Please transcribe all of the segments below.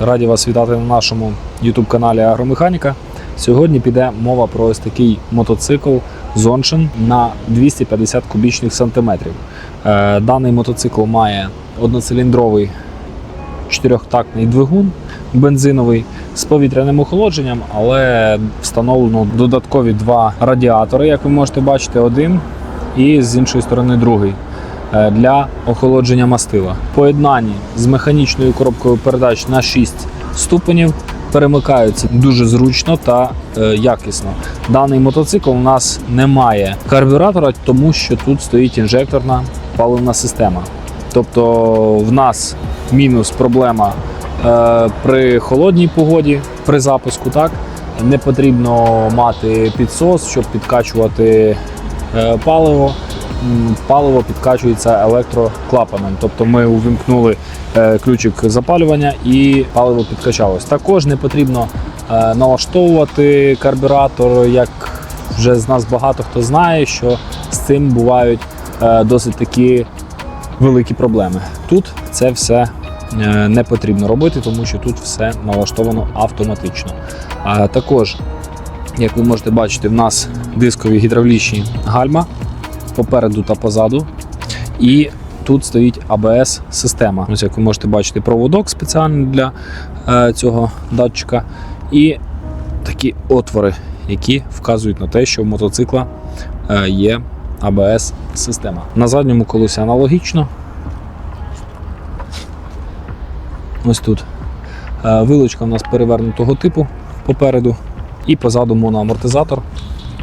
Раді вас вітати на нашому YouTube каналі Агромеханіка. Сьогодні піде мова про ось такий мотоцикл Zonchen на 250 кубічних сантиметрів. Е, Даний мотоцикл має одноциліндровий чотирьохтактний двигун бензиновий з повітряним охолодженням, але встановлено додаткові два радіатори, як ви можете бачити, один і з іншої сторони другий для охолодження мастила. Поєднані з механічною коробкою передач на 6 ступенів. Перемикаються дуже зручно та е, якісно. Даний мотоцикл у нас не має карбюратора, тому що тут стоїть інжекторна паливна система. Тобто в нас мінус проблема е, при холодній погоді, при запуску, так не потрібно мати підсос, щоб підкачувати е, паливо. Паливо підкачується електроклапаном. Тобто ми увімкнули е, ключик запалювання і паливо підкачалось. Також не потрібно е, налаштовувати карбюратор, як вже з нас багато хто знає, що з цим бувають е, досить такі великі проблеми. Тут це все не потрібно робити, тому що тут все налаштовано автоматично. А також, як ви можете бачити, в нас дискові гідравлічні гальма попереду та позаду. І тут стоїть АБС-система. Ось як ви можете бачити, проводок спеціальний для е, цього датчика. І такі отвори, які вказують на те, що в мотоцикла е, є АБС-система. На задньому колесі аналогічно. Ось тут. Е, у нас перевернутого типу попереду. І позаду моноамортизатор,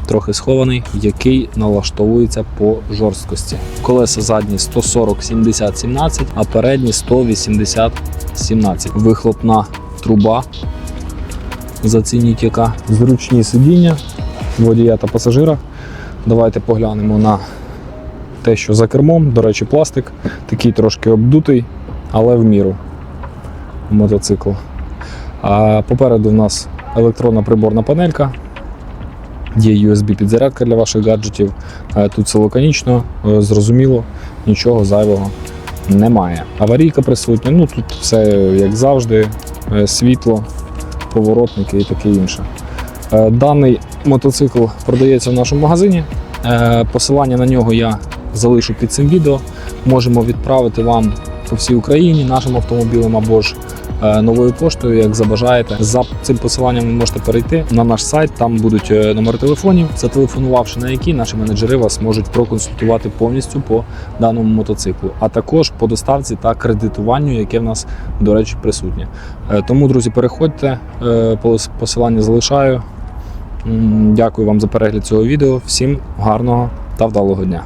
трохи схований, який налаштовується по жорсткості. Колеса задні 140 70 17, а передні 180 17. Вихлопна труба. Зацініть яка. Зручні сидіння водія та пасажира. Давайте поглянемо на те, що за кермом. До речі, пластик такий трошки обдутий, але в міру мотоцикл. А попереду в нас електронна приборна панелька. Є USB-підзарядка для ваших гаджетів. Е, Тут все лаконічно, е, зрозуміло, нічого зайвого немає. Аварійка присутня, ну тут все як завжди, е, світло, поворотники і таке інше. Даний мотоцикл продається в нашому магазині. Посилання на нього я залишу під цим відео. Можемо відправити вам по всій Україні нашим автомобілем або ж новою поштою, як забажаєте. За цим посиланням ви можете перейти на наш сайт. Там будуть е, номери телефонів, зателефонувавши на які наші менеджери вас можуть проконсультувати повністю по даному мотоциклу, а також по доставці та кредитуванню, яке в нас, до речі, присутнє. Е, Тому, друзі, переходьте, е, посилання залишаю. Дякую вам за перегляд цього відео. Всім гарного та вдалого дня.